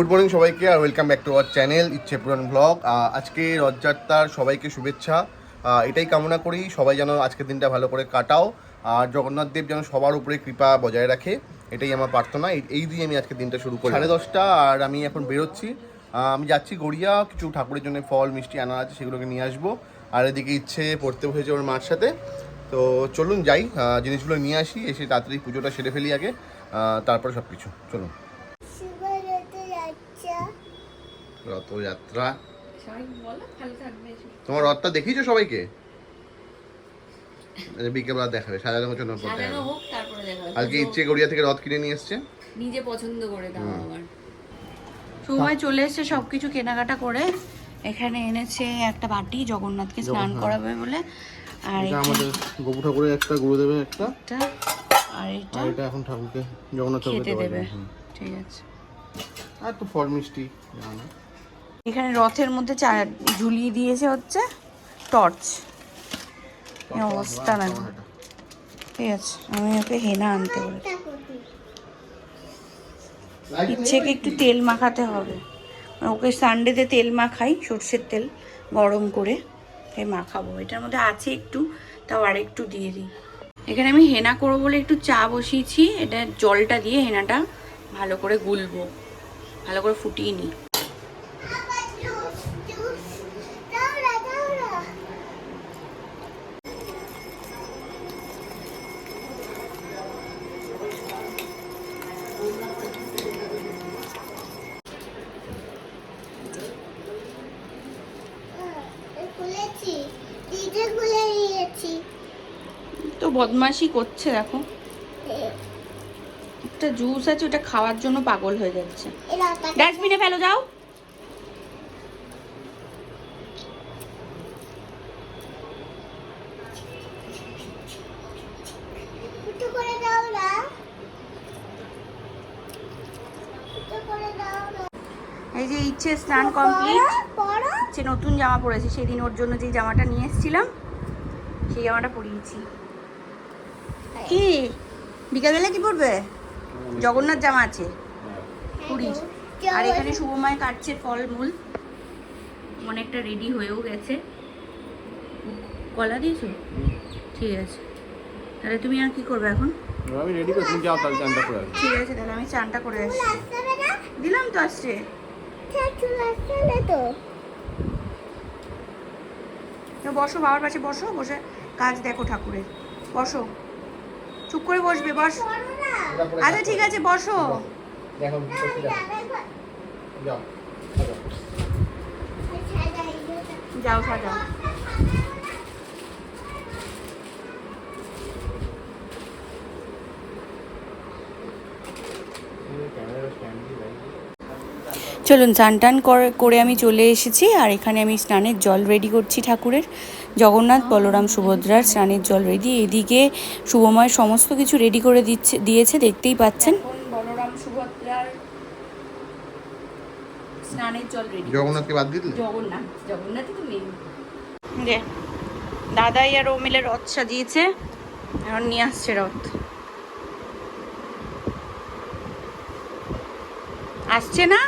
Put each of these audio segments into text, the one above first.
Good morning সবাইকে আর welcome back to our channel ইচ্ছে পুরান ব্লগ আজকে রথযাত্রার সবাইকে শুভেচ্ছা। এটাই কামনা করি, সবাই যেন আজকের দিনটা ভালো করে কাটাও, আর জগন্নাথ দেব যেন সবার উপরে কৃপা বজায় রাখে, এটাই আমার প্রার্থনা। এই- দিয়ে আমি আজকের দিনটা শুরু করি। সাড়ে দশটা, আর আমি এখন বেরোচ্ছি। আমি যাচ্ছি গড়িয়া, কিছু ঠাকুরের জন্য ফল, মিষ্টি আনা আছে, সেগুলোকে নিয়ে আসব। আর এদিকে ইচ্ছে পড়তে বসেছে ওর মার সাথে। তো চলুন যাই জিনিসগুলো নিয়ে আসি, এসে তাড়াতাড়ি পুজোটা সেরে ফেলি আগে তারপরে সব কিছু চলুন শিবরাত্রি যাচ্ছে রথযাত্রা। তোমার রথটা দেখিয়েছো সবাইকে? বিকেলবেলা দেখাবে সাজানো গোছানোর পর। আজকে ইচ্ছে গড়িয়া থেকে রথ কিনে নিয়ে এসছে। নিজে পছন্দ করে দাও সময় চলে এসেছে সব কিছু কেনাকাটা করে। এখানে এনেছে একটা বাটি জগন্নাথকে স্নান করাবে বলে। আর আমাদের গোপু ঠাকুরের একটা গুরুদেবের একটা। একটা আর এটা আর এটা এখন ঠাকুরকে জগন্নাথ ঠাকুরকে খেতে দেবে। ঠিক আছে। আর তো ফল মিষ্টি জানো। এখানে রথের মধ্যে ঝুলিয়ে দিয়েছে হচ্ছে টর্চ। অবস্থা না। ঠিক আছে আমি ওকে হেনা আনতে বলি ইচ্ছেকে একটু তেল মাখাতে হবে। ওকে সানডেতে তেল মাখাই সর্ষের তেল গরম করে তাই মাখাবো। এটার মধ্যে আছে একটু তাও আর একটু দিয়ে দিই। এখানে আমি হেনা করব বলে একটু চা বসিয়েছি। এটা জলটা দিয়ে হেনাটা ভালো করে গুলবো ভালো করে ফুটিয়ে নিই। খুলে নিয়েছি তো বদমাশি করছে দেখো। একটা জুস আছে ওটা খাওয়ার জন্য পাগল হয়ে যাচ্ছে। ডাস্টবিনে ফেলো যাও। এই যে ইচ্ছে স্নান কমপ্লিট। ইচ্ছে নতুন জামা পরেছে সেদিন ওর জন্য যে জামাটা নিয়ে এসেছিলাম সেই জামাটা পরিয়েছি। কি? বিকালবেলা কি পরবে? জগন্নাথ জামা আছে। পুরীর আর এখানে শুভময় কাটছে ফলমূল। অনেকটা রেডি হয়েও গেছে। কলা দিয়েছ? ঠিক আছে। তাহলে তুমি আর কি করবে এখন? আমি রেডি করে তুমি যাও তাহলে চানটা করে ঠিক আছে তাহলে আমি চানটা করে আসছি। দিলাম তো আসছে। তো বসো, বাবার পাশে বসো, বসে কাজ দেখো ঠাকুরের। বসো। চুপ করে বসবে, বস। আচ্ছা ঠিক আছে, বসো। যাও, সাজাও। চলুন স্নান টান করে- করে আমি চলে এসেছি আর এখানে আমি স্নানের জল রেডি করছি ঠাকুরের। জগন্নাথ বলরাম সুভদ্রার স্নানের জল রেডি এদিকে শুভময় সমস্ত কিছু রেডি করে দিচ্ছে দিয়েছে দেখতেই পাচ্ছেন। বলরাম সুভদ্রার স্নানের জল রেডি জগন্নাথকে বাদ দিলে? জগন্নাথ জগন্নাথই তো মেন যে দাদাই আর ও মিলে রথ সাজিয়েছে এখন নিয়ে আসছে রথ। আসছে না?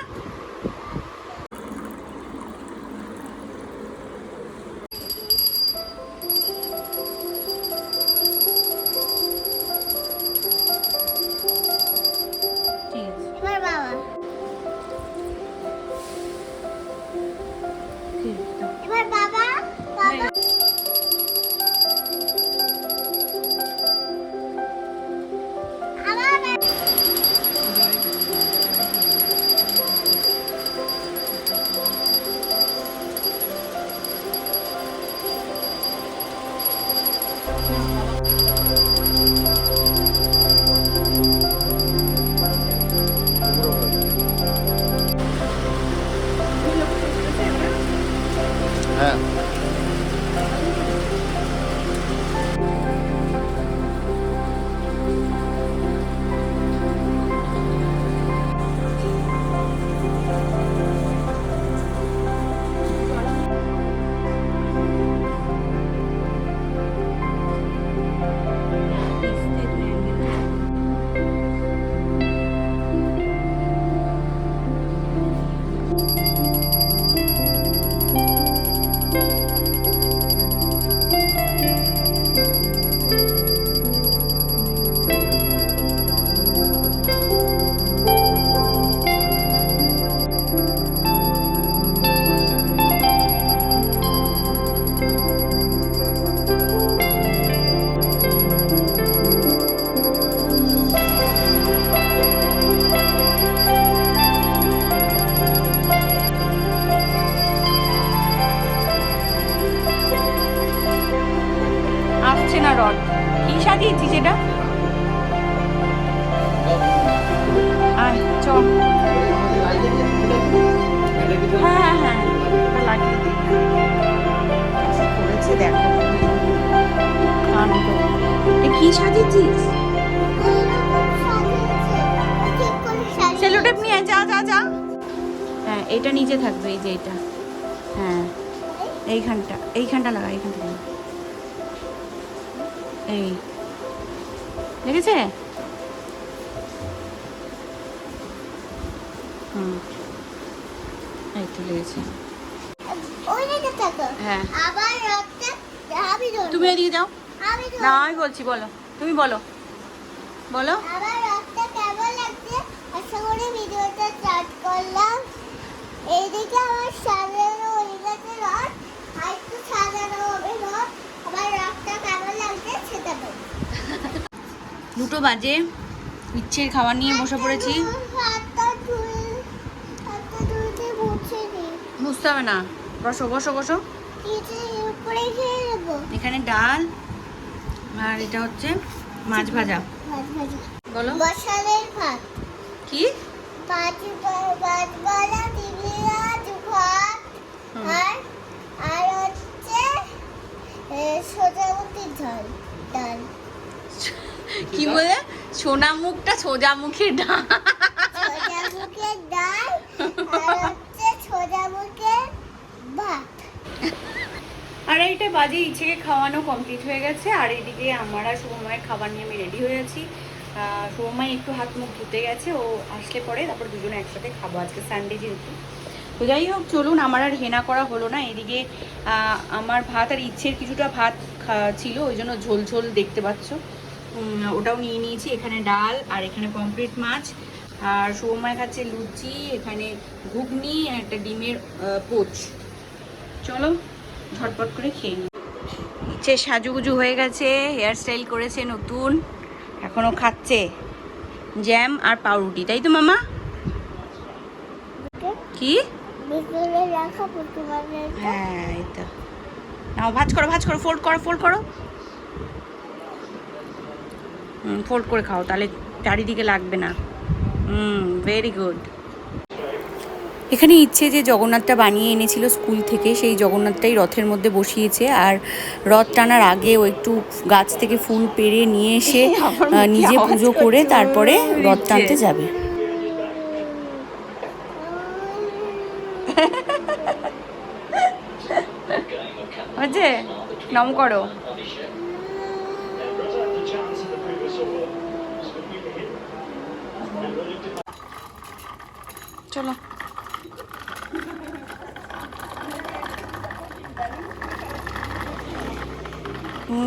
সাজিয়েছিস সেলোটেপ নিয়ে যা যা যা। হ্যাঁ এটা নিচে থাকবে এই যে এটা। হ্যাঁ এইখানটা এইখানটা লাগা এইখানটা এই। দেখেছে? হুম। লেগেছে। হ্যাঁ। তুমি এদিকে যাও। না আমি বলছি বলো। তুমি বলো। বলো। আমার কেমন লাগছে? আশা করি ভিডিওটা স্টার্ট করলাম। এইদিকে আমার সাজানো হয়ে গেছে রথ। আর একটু সাজানো হবে রথ আমার রথটা কেমন লাগছে সেটা বল। দুটো বাজে। ইচ্ছের খাবার নিয়ে বসে পড়েছি। বুঝতে হবে না। বসো বসো বসো। এখানে ডাল আর এটা হচ্ছে মাছ ভাজা। বলো। মশালের ভাত। কি? আর আর হচ্ছে সোজামুখী ঝাল ডাল। কি বলে? সোনামুখটা সোজা মুখের ডাল সোজামুখের ডাল আর হচ্ছে সোজামুখের ভাত আর এইটা বাজে ইচ্ছেকে খাওয়ানো কমপ্লিট হয়ে গেছে। আর এইদিকে আমার আর শুভমায়ের খাবার নিয়ে আমি রেডি হয়ে আছি। আহ, শুভমাই একটু হাত মুখ ধুতে গেছে ও আসলে পরে তারপর দুজনে একসাথে খাব আজকে সানডে যেহেতু। তো যাই হোক চলুন আমার আর হেনা করা হলো না। এদিকে আমার ভাত আর ইচ্ছের কিছুটা ভাত ছিল ওই জন্য ঝোল ঝোল দেখতে পাচ্ছ। ওটাও নিয়ে নিয়েছি এখানে ডাল আর এখানে কমপ্লিট মাছ। আর শুভমায় খাচ্ছে লুচি এখানে ঘুগনি একটা ডিমের পোচ। চলো। ঝটপট করে খেয়ে নিই। ইচ্ছে সাজুগুজু হয়ে গেছে হেয়ার স্টাইল করেছে নতুন, এখনও খাচ্ছে। জ্যাম আর পাউরুটি, তাই তো মামা? কি? হ্যাঁ এই তো। ভাজ ভাজ ফোল্ড করো ফোল্ড করো। হুম ফোল্ড করে খাও, তাহলে চারিদিকে লাগবে না। হুম ভেরি গুড এখানে ইচ্ছে যে জগন্নাথটা বানিয়ে এনেছিল স্কুল থেকে সেই জগন্নাথটাই রথের মধ্যে বসিয়েছে। আর রথ টানার আগে ও একটু গাছ থেকে ফুল পেরে নিয়ে এসে নিজে পুজো করে তারপরে রথ টানতে যাবে। নম করো। চলো।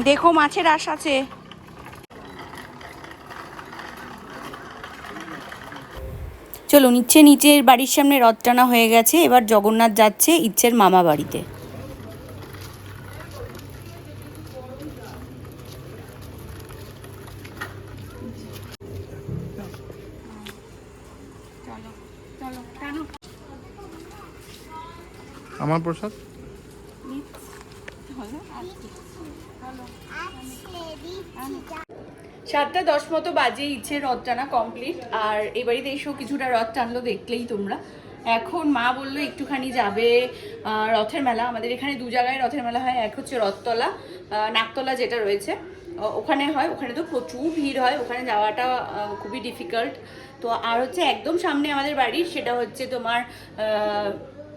দেখো মাছের আশ আছে। চলো নিচে নিচের বাড়ির সামনে রথ টানা হয়ে গেছে এবার জগন্নাথ যাচ্ছে ইচ্ছের মামা বাড়িতে। চলো চলো টানো। আমার প্রসাদ আসলে দিচ্ছি সাতটা দশ মতো বাজে ইচ্ছে রথ টানা কমপ্লিট আর এ বাড়িতে এসেও কিছুটা রথ টানলো দেখলেই তোমরা। এখন মা বলল, একটুখানি যাবে রথের মেলা। আমাদের এখানে দু জায়গায় রথের মেলা হয়, এক হচ্ছে রথতলা নাকতলা যেটা রয়েছে। ওখানে হয়, ওখানে তো প্রচুর ভিড় হয়, ওখানে যাওয়াটা খুবই ডিফিকাল্ট তো আর হচ্ছে একদম সামনে আমাদের বাড়ির সেটা হচ্ছে তোমার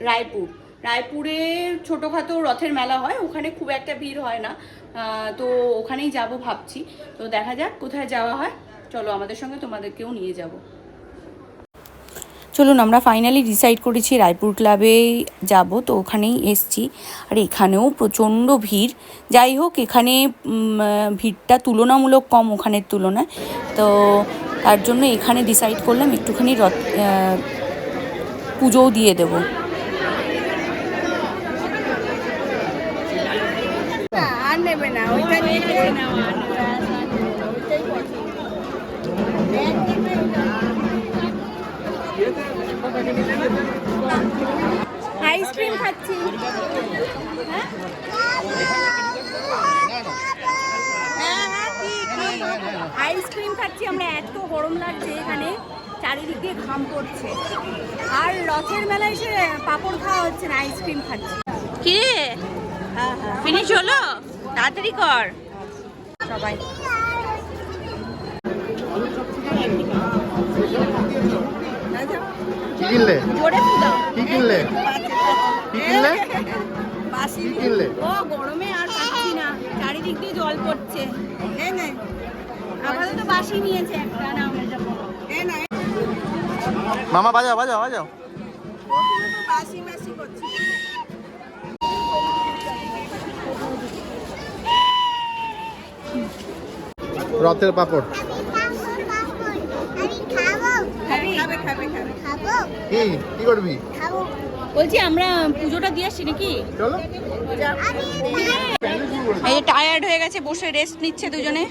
রায়পুর। রায়পুরে ছোটোখাটো রথের মেলা হয়, ওখানে খুব একটা ভিড় হয় না। তো ওখানেই যাব ভাবছি। তো দেখা যাক কোথায় যাওয়া হয়। চলো আমাদের সঙ্গে তোমাদেরকেও নিয়ে যাব। চলুন, আমরা ফাইনালি ডিসাইড করেছি রায়পুর ক্লাবে যাব, তো ওখানেই এসছি। আর এখানেও প্রচণ্ড ভিড়। যাই হোক, এখানে ভিড়টা তুলনামূলক কম ওখানের তুলনায়। তো তার জন্য এখানে ডিসাইড করলাম, একটুখানি রথ পুজোও দিয়ে দেবো আর নেবে না ওইটা নিয়ে আইসক্রিম খাচ্ছি। আইসক্রিম খাচ্ছি আমরা এত গরম লাগছে এখানে। চারিদিকে ঘাম পড়ছে। আর রথের মেলায় এসে পাপড় খাওয়া হচ্ছে না আইসক্রিম খাচ্ছি। কি? রে ফিনিশ হলো? তাড়াতাড়ি কর। সবাই। কি কিনলে? জোরে কি কিনলে? কি কিনলে? বাসি কিনলে? ও গরমে আর পাচ্ছি না। চারিদিক দিয়ে জল পড়ছে। নে। আপাতত বাসি নিয়েছে একটা না। এই না। মামা বাজাও বাজাও বাজাও। বাসি করছে। রথের পাপড়। আমি খাব আমি খাব খাবে। খাবে। খাবে খাব কি? কি করবি? বলছি আমরা পুজোটা দিয়ে আসছি নাকি? চলো। এই যে টায়ার্ড হয়ে গেছে বসে রেস্ট নিচ্ছে দুজনে।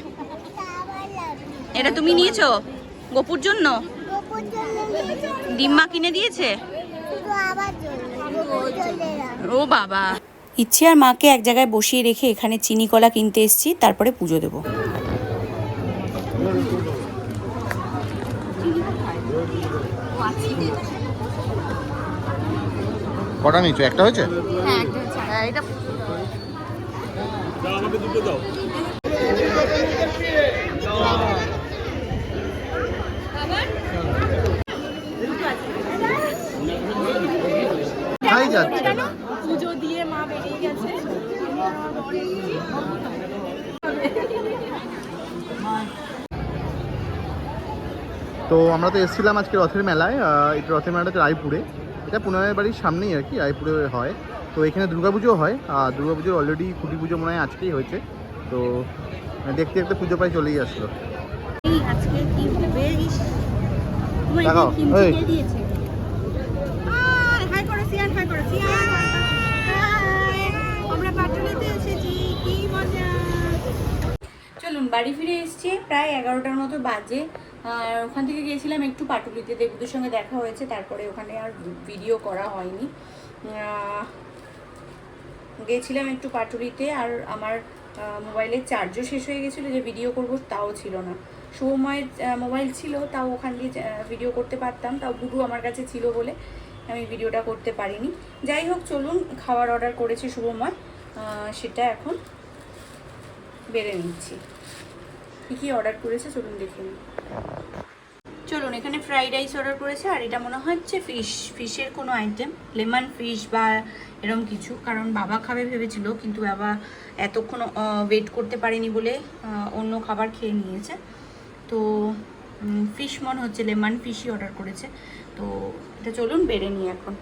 এটা তুমি নিয়েছো? গোপুর জন্য গোপুর জন্য? ডিম্মা কিনে দিয়েছে। ও বাবা। ইচ্ছে আর মাকে এক জায়গায় বসিয়ে রেখে এখানে চিনি কলা কিনতে এসেছি তারপরে পুজো দেবো। কটা নিচ্ছ একটা হয়েছে? হ্যাঁ একটা হ্যাঁ, পুজো দিয়ে মা বেরিয়ে গেছে। তো আমরা তো এসেছিলাম আজকে রথের মেলায় এটা রথের মেলাটা হচ্ছে রায়পুরে। এটা পুনরের বাড়ির সামনেই আর কি রায়পুরে হয়। তো এখানে দুর্গাপুজো হয় আর দুর্গাপুজোর অলরেডি খুঁটি পুজো মনে হয় আজকেই হয়েছে। তো দেখতে দেখতে পুজো প্রায় চলেই আসলো। চলুন বাড়ি ফিরে এসেছি প্রায় এগারোটার মতো বাজে। আর ওখান থেকে গিয়েছিলাম একটু পাটুলিতে দেবুদের সঙ্গে দেখা হয়েছে তারপরে ওখানে আর ভিডিও করা হয়নি। আহ, গিয়েছিলাম একটু পাটুলিতে আর আমার মোবাইলের চার্জও শেষ হয়ে গেছিল যে ভিডিও করব তাও ছিল না। আহ, মোবাইল ছিল তাও ওখান দিয়ে ভিডিও করতে পারতাম তাও গুরু আমার কাছে ছিল বলে আমি ভিডিওটা করতে পারিনি। যাই হোক চলুন খাবার অর্ডার করেছি শুভময় সেটা এখন বেড়ে নিচ্ছি। কী কী অর্ডার করেছে চলুন দেখে নিই। চলুন, এখানে ফ্রাইড রাইস অর্ডার করেছে, আর এটা মনে হচ্ছে ফিশ ফিশের কোনো আইটেম লেমন ফিশ বা এরকম কিছু, কারণ বাবা খাবে ভেবেছিল, কিন্তু বাবা এতক্ষণ ওয়েট করতে পারেনি বলে অন্য খাবার খেয়ে নিয়েছে। তো ফিশ মনে হচ্ছে লেমন ফিশই অর্ডার করেছে। তো, এটা চলুন বেড়ে নিই এখন।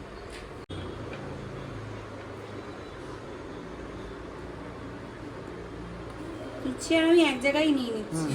আমি এক জায়গায় নিয়ে নিচ্ছি।